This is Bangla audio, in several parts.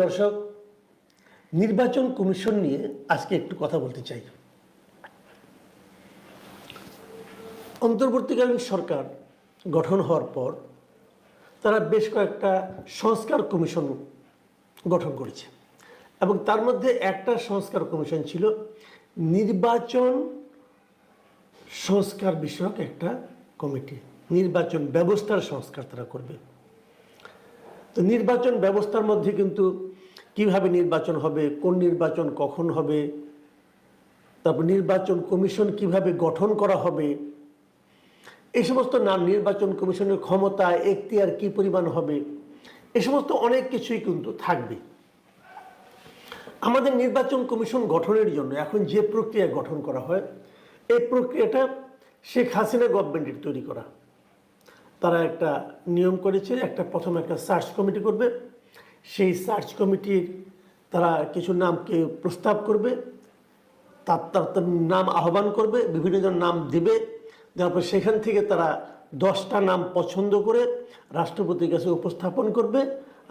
দর্শক, নির্বাচন কমিশন নিয়ে আজকে একটু কথা বলতে চাই। অন্তর্বর্তীকালীন সরকার গঠন হওয়ার পর তারা বেশ কয়েকটা সংস্কার কমিশন গঠন করেছে এবং তার মধ্যে একটা সংস্কার কমিশন ছিল নির্বাচন সংস্কার বিষয়ক একটা কমিটি। নির্বাচন ব্যবস্থার সংস্কার তারা করবে। তো নির্বাচন ব্যবস্থার মধ্যে কিন্তু কীভাবে নির্বাচন হবে, কোন নির্বাচন কখন হবে, তারপর নির্বাচন কমিশন কীভাবে গঠন করা হবে, এই সমস্ত নাম নির্বাচন কমিশনের ক্ষমতা, এখতিয়ার কি পরিমাণ হবে, এ সমস্ত অনেক কিছুই কিন্তু থাকবে। আমাদের নির্বাচন কমিশন গঠনের জন্য এখন যে প্রক্রিয়া গঠন করা হয়, এই প্রক্রিয়াটা শেখ হাসিনা গভর্নমেন্টের তৈরি করা। তারা একটা নিয়ম করেছে, একটা প্রথম একটা সার্চ কমিটি করবে। সেই সার্চ কমিটির তারা কিছু নামকে প্রস্তাব করবে, তার তার নাম আহ্বান করবে বিভিন্ন জন নাম দেবে। তারপর সেখান থেকে তারা দশটা নাম পছন্দ করে রাষ্ট্রপতির কাছে উপস্থাপন করবে।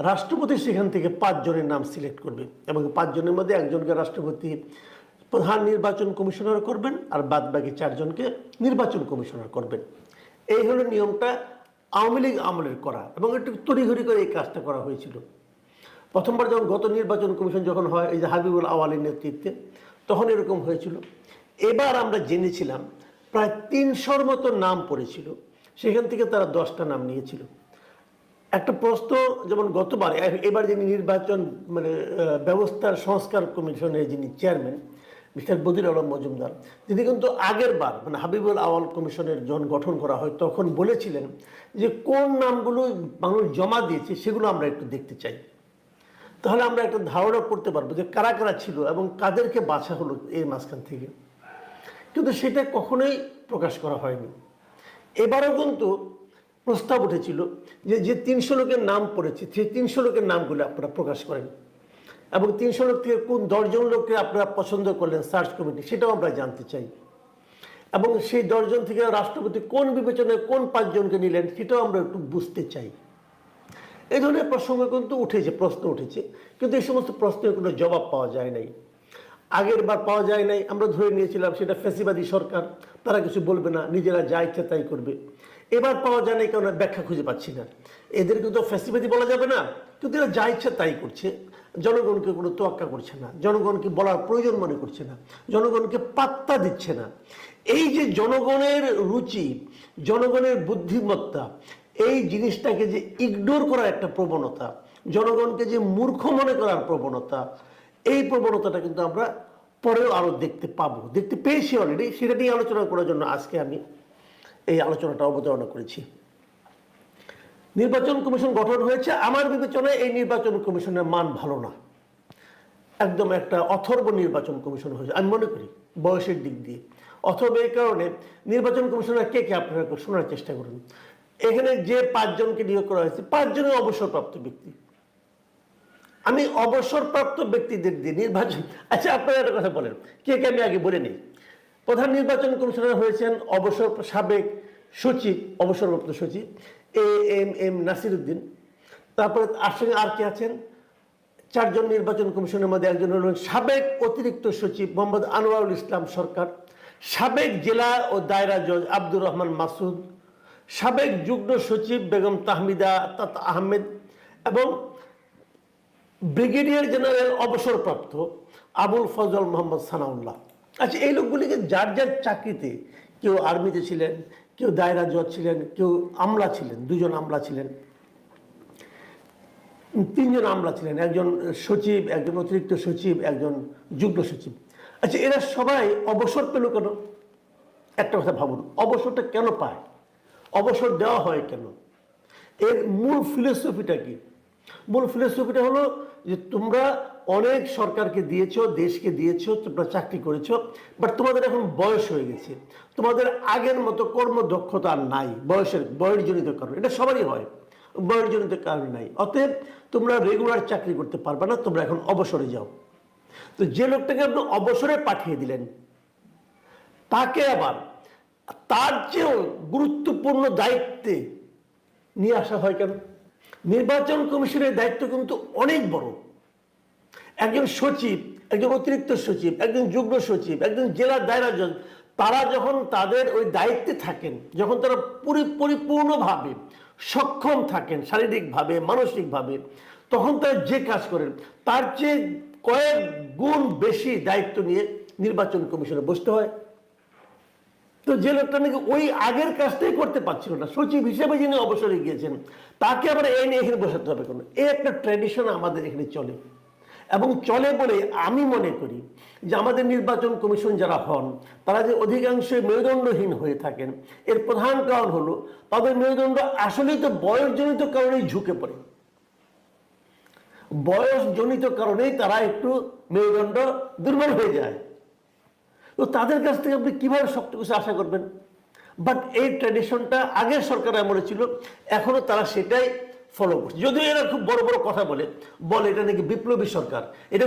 রাষ্ট্রপতি সেখান থেকে পাঁচজনের নাম সিলেক্ট করবে এবং পাঁচজনের মধ্যে একজনকে রাষ্ট্রপতি প্রধান নির্বাচন কমিশনার করবেন আর বাদ বাকি চারজনকে নির্বাচন কমিশনার করবেন। এই হলো নিয়মটা। আওয়ামী লীগ আমলের করা এবং একটু তড়িঘড়ি করে এই কাজটা করা হয়েছিল। প্রথমবার যখন গত নির্বাচন কমিশন যখন হয়, এই যে হাবিবুল আওয়ালের নেতৃত্বে, তখন এরকম হয়েছিল। এবার আমরা জেনেছিলাম, প্রায় তিনশোর মতো নাম পড়েছিল। সেখান থেকে তারা দশটা নাম নিয়েছিল। একটা প্রশ্ন যেমন গতবার, এবার যিনি নির্বাচন মানে ব্যবস্থার সংস্কার কমিশনের যিনি চেয়ারম্যান মিস্টার বদির আলম মজুমদার তিনি কিন্তু আগের বার মানে হাবিবুল আওয়াল কমিশনের যখন গঠন করা হয়, তখন বলেছিলেন যে কোন নামগুলো মানুষ জমা দিয়েছে সেগুলো আমরা একটু দেখতে চাই। তাহলে আমরা একটা ধারণা করতে পারব যে কারা কারা ছিল এবং কাদেরকে বাছা হলো এই মাঝখান থেকে। কিন্তু সেটা কখনোই প্রকাশ করা হয়নি। এবারও কিন্তু প্রস্তাব উঠেছিল যে যে তিনশো লোকের নাম পড়েছে, সেই তিনশো লোকের নামগুলো আপনারা প্রকাশ করেন। এবং তিনশো লোক থেকে কোন দশজন লোককে আপনারা পছন্দ করলেন সার্চ কমিটি, সেটাও আমরা জানতে চাই। এবং সেই দশজন থেকে রাষ্ট্রপতি কোন বিবেচনায় কোন পাঁচজনকে নিলেন, সেটাও আমরা একটু বুঝতে চাই। এই ধরনের প্রসঙ্গ কিন্তু উঠেছে, প্রশ্ন উঠেছে, কিন্তু এই সমস্ত প্রশ্নের কোনো জবাব পাওয়া যায় নাই। আগের বার পাওয়া যায় নাই, আমরা ধরে নিয়েছিলাম সেটা ফ্যাসিবাদী সরকার, তারা কিছু বলবে না, নিজেরা যা ইচ্ছা তাই করবে। এবার পাওয়া যায় না কারণ ব্যাখ্যা খুঁজে পাচ্ছি না। এদেরকে তো ফ্যাসিবাদী বলা যাবে না। কিন্তু এরা যা ইচ্ছা তাই করছে। জনগণকে কোনো তোয়াক্কা করছে না। জনগণকে বলার প্রয়োজন মনে করছে না। জনগণকে পাত্তা দিচ্ছে না। এই যে জনগণের রুচি, জনগণের বুদ্ধিমত্তা, এই জিনিসটাকে যে ইগনোর করার একটা প্রবণতা, জনগণকে যে মূর্খ মনে করার প্রবণতা, এই প্রবণতাটা কিন্তু আমরা পরেও আরও দেখতে পাবো। দেখতে পেয়েছি অলরেডি সেটা নিয়ে আলোচনা করার জন্য আজকে আমি এই আলোচনাটা অবতারণা করেছি। নির্বাচন কমিশন গঠন হয়েছে। আমার বিবেচনায় এই নির্বাচন কমিশনের মান ভালো না। একদম একটা অথর্ব নির্বাচন কমিশন হয়েছে। আমি মনে করি বয়সের দিক দিয়ে। অথবা এই কারণে নির্বাচন কমিশনার কে কে আপনারা শোনার চেষ্টা করুন। এখানে যে পাঁচজনকে নিয়োগ করা হয়েছে পাঁচজনই অবসরপ্রাপ্ত ব্যক্তি। আমি অবসরপ্রাপ্ত ব্যক্তিদের দিয়ে নির্বাচন আচ্ছা আপনারা একটা কথা বলেন। কে কে আমি আগে বলে নিই? প্রধান নির্বাচন কমিশনার হয়েছেন অবসর সাবেক সচিব, অবসরপ্রাপ্ত সচিব A M M Nasir Uddin তারপরে আর সঙ্গে আর কে আছেন? চারজন নির্বাচন কমিশনের মধ্যে একজন হলেন সাবেক অতিরিক্ত সচিব মোহাম্মদ আনোয়ারুল ইসলাম সরকার, সাবেক জেলা ও দায়রা জজ আব্দুর রহমান মাসুদ, সাবেক যুগ্ম সচিব বেগম তাহমিদা তাত আহমেদ এবং ব্রিগেডিয়ার জেনারেল অবসরপ্রাপ্ত আবুল ফজল মোহাম্মদ সানাউল্লাহ। আচ্ছা এই লোকগুলিকে যার যার চাকরিতে কেউ আর্মিতে ছিলেন, কেউ দায়রা জজ ছিলেন, কেউ আমলা ছিলেন, দুজন আমলা ছিলেন। তিনজন আমলা ছিলেন, একজন সচিব, একজন অতিরিক্ত সচিব, একজন যুগ্ম সচিব। আচ্ছা এরা সবাই অবসর পেল কেন একটা কথা ভাবুন, অবসরটা কেন পায়? অবসর দেওয়া হয় কেন? এর মূল ফিলোসফিটা কি? মূল ফিলোসফিটা হলো যে তোমরা অনেক সরকারকে দিয়েছ, দেশকে দিয়েছ, তোমরা চাকরি করেছ বাট তোমাদের এখন বয়স হয়ে গেছে। তোমাদের আগের মতো কর্মদক্ষতা আর নাই, বয়সের, বয়সজনিত কারণ। এটা সবারই হয়, বয়সজনিত কারণ নাই। অতএব তোমরা রেগুলার চাকরি করতে পারবে না, তোমরা এখন অবসরে যাও। তো যে লোকটাকে আপনি অবসরে পাঠিয়ে দিলেন, তাকে আবার তার চেয়েও গুরুত্বপূর্ণ দায়িত্বে নিয়ে আসা হয় কেন? নির্বাচন কমিশনের দায়িত্ব কিন্তু অনেক বড়। একজন সচিব, একজন অতিরিক্ত সচিব, একজন যুগ্ম সচিব, একজন জেলার দায়রা জজ তারা যখন তাদের ওই দায়িত্বে থাকেন, যখন তারা পুরি, পরিপূর্ণভাবে সক্ষম থাকেন শারীরিকভাবে, মানসিকভাবে, তখন তারা যে কাজ করেন, তার চেয়ে কয়েক গুণ বেশি দায়িত্ব নিয়ে নির্বাচন কমিশনে বসতে হয়। তো যে লোকটা নাকি ওই আগের কাজটাই করতে পারছিল না, সচিব হিসেবে যিনি অবসরে গিয়েছেন, তাকে আবার এ নিয়ে এখানে বসাতে হবে কোনো। এই একটা ট্র্যাডিশন আমাদের এখানে চলে। এবং চলে বলে আমি মনে করি যে আমাদের নির্বাচন কমিশন যারা হন, তারা যে অধিকাংশই মেরুদণ্ডহীন হয়ে থাকেন। এর প্রধান কারণ হলো, তাদের মেরুদণ্ড আসলেই তো বয়সজনিত কারণেই ঝুঁকে পড়ে। বয়সজনিত কারণেই তারা একটু মেরুদণ্ড দুর্বল হয়ে যায়। তো তাদের কাছ থেকে আপনি কীভাবে শক্ত কিছু আশা করবেন? বাট এই ট্র্যাডিশনটা আগের সরকার আমলে ছিল, এখনও তারা সেটাই ফলো করছে। যদিও এরা খুব বড় বড় কথা বলে বলে এটা নাকি বিপ্লবী সরকার। এটা